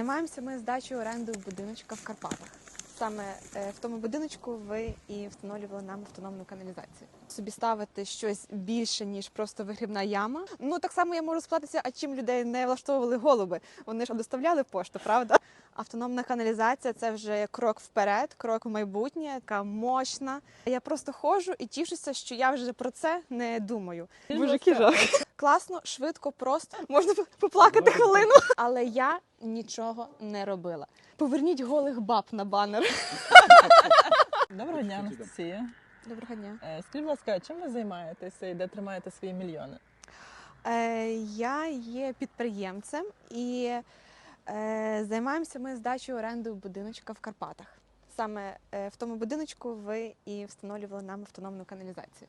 Займаємося ми здачею оренди будиночка в Карпатах. Саме е, в тому будиночку ви і встановлювали нам автономну каналізацію. Собі ставити щось більше ніж просто вигрібна яма. Ну так само я можу сплатитися, а чим людей не влаштовували голуби. Вони ж доставляли пошту, правда? Автономна каналізація це вже крок вперед, крок в майбутнє, така мощна. Я просто ходжу і тішуся, що я вже про це не думаю. Мужики жах. Класно, швидко, просто можна поплакати хвилину. Але я нічого не робила. Поверніть голих баб на банер. Доброго дня, Анастасія. Доброго дня. Е, Скажіть, будь ласка, чим ви займаєтеся і де тримаєте свої мільйони? Е, я є підприємцем і е, займаємося ми здачею оренди будиночка в Карпатах. Саме в тому будиночку ви і встановлювали нам автономну каналізацію.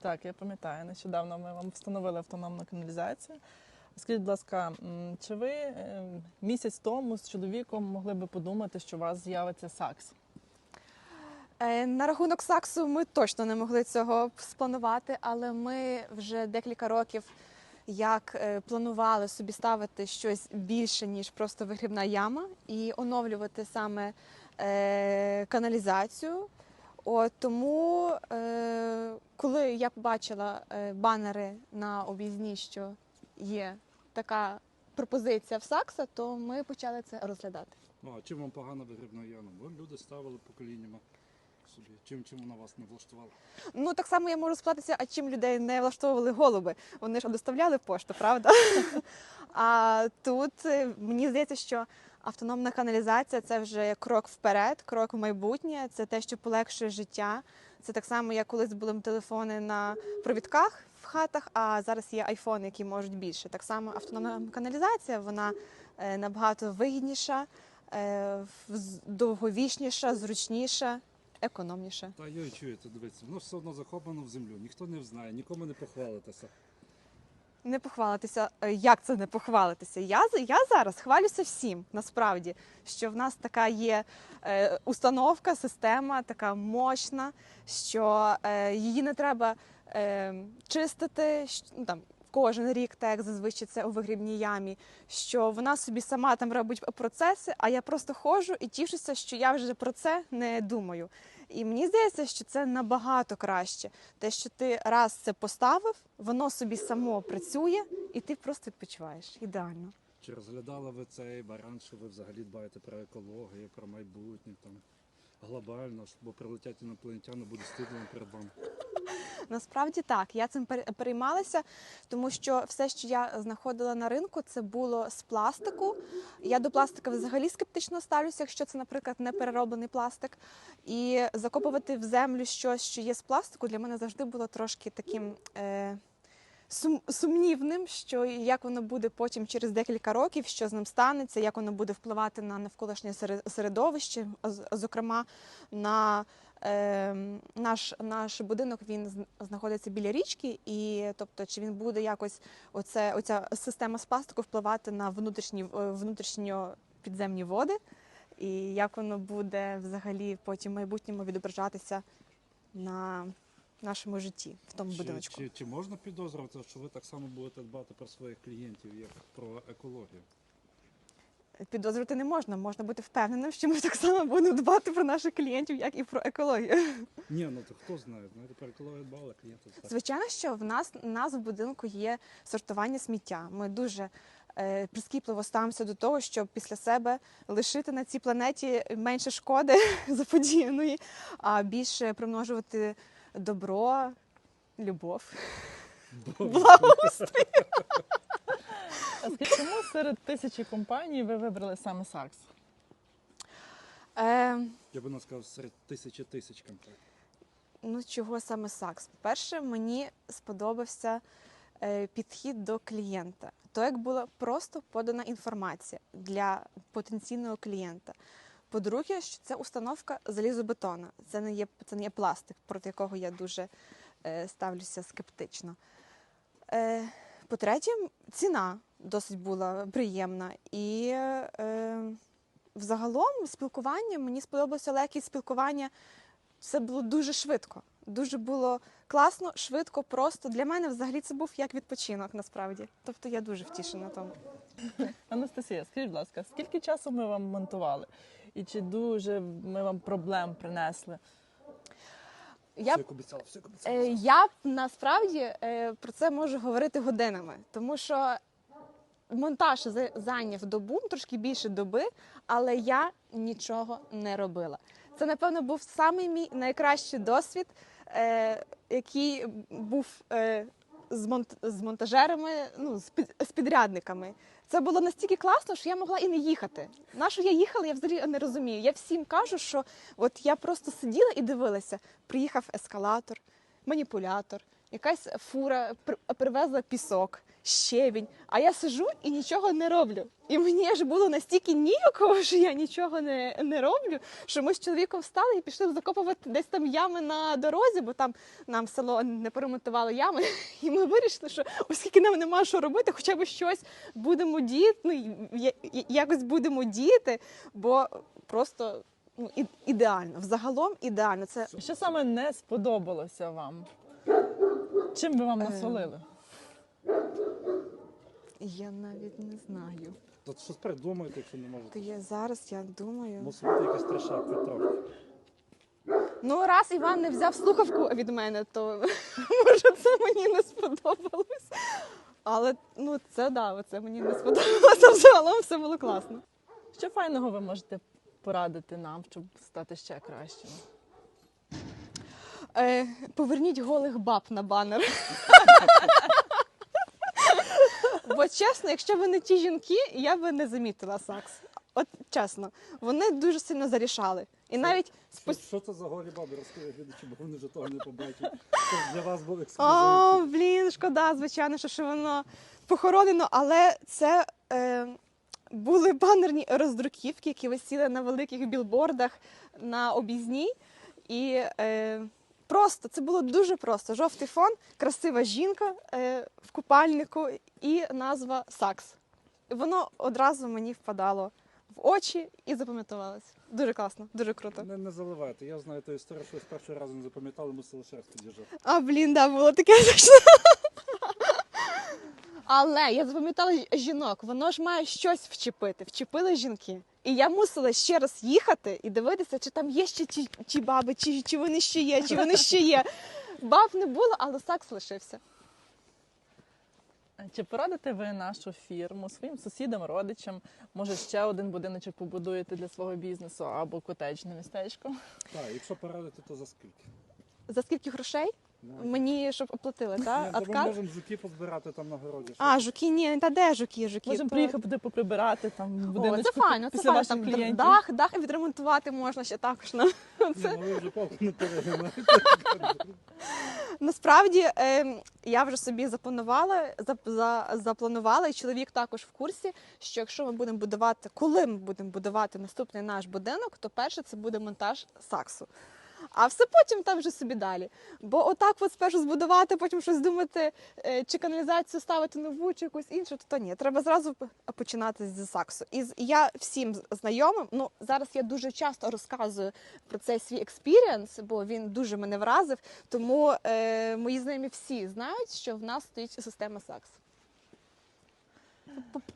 Так, я пам'ятаю, нещодавно ми вам встановили автономну каналізацію. Скажіть, будь ласка, чи ви місяць тому з чоловіком могли би подумати, що у вас з'явиться сакс? Е, На рахунок саксу ми точно не могли цього спланувати, але ми вже декілька років як е, планували собі ставити щось більше, ніж просто вигрібна яма, і оновлювати саме е, каналізацію. От, тому, е, коли я побачила банери на об'їзні, що є така пропозиція в Сакса, то ми почали це розглядати. Ну, а чим вам погана вигрібна яма? Бо люди ставили поколіннями собі. Чим, чим вона вас не влаштувала? Ну так само я можу сплатитися, а чим людей не влаштовували голуби. Вони ж доставляли пошту, правда? А тут е, мені здається, що автономна каналізація це вже крок вперед, крок в майбутнє. Це те, що полегшує життя. Це так само, як колись були телефони на провідках в хатах, а зараз є айфони, які можуть більше. Так само автономна каналізація вона е, набагато вигідніша, е, довговічніша, зручніша, економніша. Та йой, чуєте, дивіться, воно ж все одно захоплено в землю, ніхто не знає, нікому не похвалитеся. Не похвалитися. Е, Як це не похвалитися? Я я зараз хвалюся всім, насправді, що в нас така є е, установка, система, така мощна, що е, її не треба е, чистити ну, там. Кожен рік, так як зазвичай це у вигрібній ямі, що вона собі сама там робить процеси, а я просто ходжу і тішуся, що я вже про це не думаю. І мені здається, що це набагато краще. Те, що ти раз це поставив, воно собі само працює, і ти просто відпочиваєш. Ідеально. Чи розглядали ви цей варіант, що ви взагалі дбаєте про екологію, про майбутнє там глобально, бо прилетять інопланетяни, буде стидно перед вами. Насправді так, я цим пере- переймалася, тому що все, що я знаходила на ринку, це було з пластику. Я до пластика взагалі скептично ставлюся, якщо це, наприклад, не перероблений пластик. І закопувати в землю щось, що є з пластику, для мене завжди було трошки таким. Е- сум- Сумнівним, що як воно буде потім через декілька років, що з ним станеться, як воно буде впливати на навколишнє сере- середовище, зокрема на наш, наш будинок він знаходиться біля річки, і тобто, чи він буде якось оце, оця система з пластику впливати на внутрішні е, внутрішньо підземні води, і як воно буде взагалі потім в майбутньому відображатися на нашому житті в тому Чи, будиночку. чи, чи можна підозрювати, що ви так само будете дбати про своїх клієнтів, як про екологію? Підозрювати не можна, можна бути впевненим, що ми так само будемо дбати про наших клієнтів, як і про екологію. Ні, ну то хто знає, знаєте, про екологію дбали, клієнти так. Звичайно, що в нас у нас в будинку є сортування сміття. Ми дуже е, прискіпливо ставимося до того, щоб після себе лишити на цій планеті менше шкоди заподіяної, а більше примножувати добро, любов, благоустрій. Чому серед тисячі компаній ви вибрали саме сакс? Е, Я би не сказав серед тисячі тисяч компаній. Ну, чого саме САКС? По-перше, мені сподобався е, підхід до клієнта. То, як була просто подана інформація для потенційного клієнта. По-друге, що це установка залізобетона. Це не є, це не є пластик, проти якого я дуже е, ставлюся скептично. Е, по-третє, ціна досить була приємна. І е, взагалом спілкування мені сподобалося легкість спілкування це було дуже швидко. Дуже було класно, швидко, просто. Для мене взагалі це був як відпочинок насправді. Тобто я дуже втішена тому. Анастасія, скажіть, будь ласка, скільки часу ми вам монтували? І чи дуже ми вам проблем принесли? Я Все б обіцяла, все обіцяла. Е, Я б насправді е, про це можу говорити годинами, тому що монтаж за- зайняв добу, трошки більше доби, але я нічого не робила. Це, напевно, був самий мій найкращий досвід, е, який був е, з, монт- з монтажерами, ну, з, під- з підрядниками. Це було настільки класно, що я могла і не їхати. На що я їхала, я взагалі не розумію. Я всім кажу, що от я просто сиділа і дивилася. Приїхав ескалатор, маніпулятор, якась фура привезла пісок, щебінь. А я сижу і нічого не роблю. І мені аж було настільки ніяково, що я нічого не, не роблю. Що ми з чоловіком встали і пішли закопувати десь там ями на дорозі, бо там нам село не поремонтувало ями. І ми вирішили, що оскільки нам нема що робити, хоча б щось будемо діяти, ну, якось будемо діяти, бо просто ну, і- ідеально. Взагалом ідеально. Це Що саме не сподобалося вам? Чим би вам Е, насолили? Я навіть не знаю. То щось придумайте, якщо не То я зараз я думаю. Мусить бути якась трешапка трохи. Ну, раз Іван не взяв слухавку від мене, то може це мені не сподобалось. Але ну це да, оце мені не сподобалося. Взагалом все було класно. Що файного ви можете порадити нам, щоб стати ще кращими? Е, поверніть голих баб на банер. Бо чесно, якщо ви не ті жінки, я би не замітила сакс. От чесно, вони дуже сильно зарішали. І навіть Що, спос... що це за голі баби розкажи глядачі, бо вони вже того не побачать. Це для вас був О, блін, шкода, звичайно, що, що воно похоронено, але це е, були банерні роздруківки, які висіли на великих білбордах на об'їзній. І е, просто це було дуже просто. Жовтий фон, красива жінка е, в купальнику і назва Сакс. Воно одразу мені впадало в очі і запам'ятувалось. Дуже класно, дуже круто. Не, не заливайте. Я знаю ту історію, що з першого разу не запам'ятали, мусили шерсть підіжати. А, блін, да, було таке точно. Але я запам'ятала жінок, воно ж має щось вчепити. Вчепили жінки. І я мусила ще раз їхати і дивитися, чи там є ще ті, ті баби, чи, чи вони ще є, чи вони ще є. Баб не було, але сакс лишився. Чи порадите ви нашу фірму своїм сусідам, родичам? Може, ще один будиночок побудуєте для свого бізнесу або котеджне містечко? Так, якщо порадити, то за скільки? За скільки грошей? Ну, Мені щоб оплатили, так? Ми можемо жуки позбирати там на городі. А, жуки, ні, та де жуки, жуки? Можемо приїхати поприбирати там О, це файно, це файно. Там клієнтів. дах, дах відремонтувати можна ще також. на- Ні, ну ви вже повну не перегинаєте. Насправді е, я вже собі запланувала, за, за, запланувала, і чоловік також в курсі, що якщо ми будемо будувати, коли ми будемо будувати наступний наш будинок, то перше це буде монтаж саксу. А все потім там вже собі далі. Бо отак от спершу збудувати, потім щось думати, е, чи каналізацію ставити нову, чи якусь іншу, то, то ні. Треба зразу починати з саксу. І я всім знайомим, ну зараз я дуже часто розказую про цей свій експірієнс, бо він дуже мене вразив. Тому е, мої знайомі всі знають, що в нас стоїть система САКС.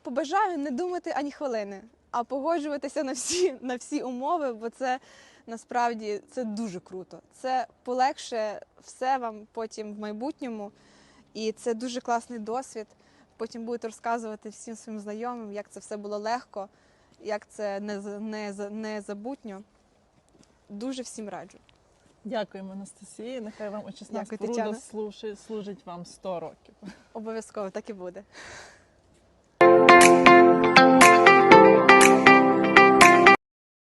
Побажаю не думати ані хвилини, а погоджуватися на всі, на всі умови, бо це насправді це дуже круто. Це полегшує все вам потім в майбутньому, і це дуже класний досвід. Потім будете розказувати всім своїм знайомим, як це все було легко, як це не, за- не, незабутньо. Дуже всім раджу. Дякуємо, Анастасії. Нехай вам очисна Дякую, споруда служить, служить вам 100 років. Обов'язково так і буде.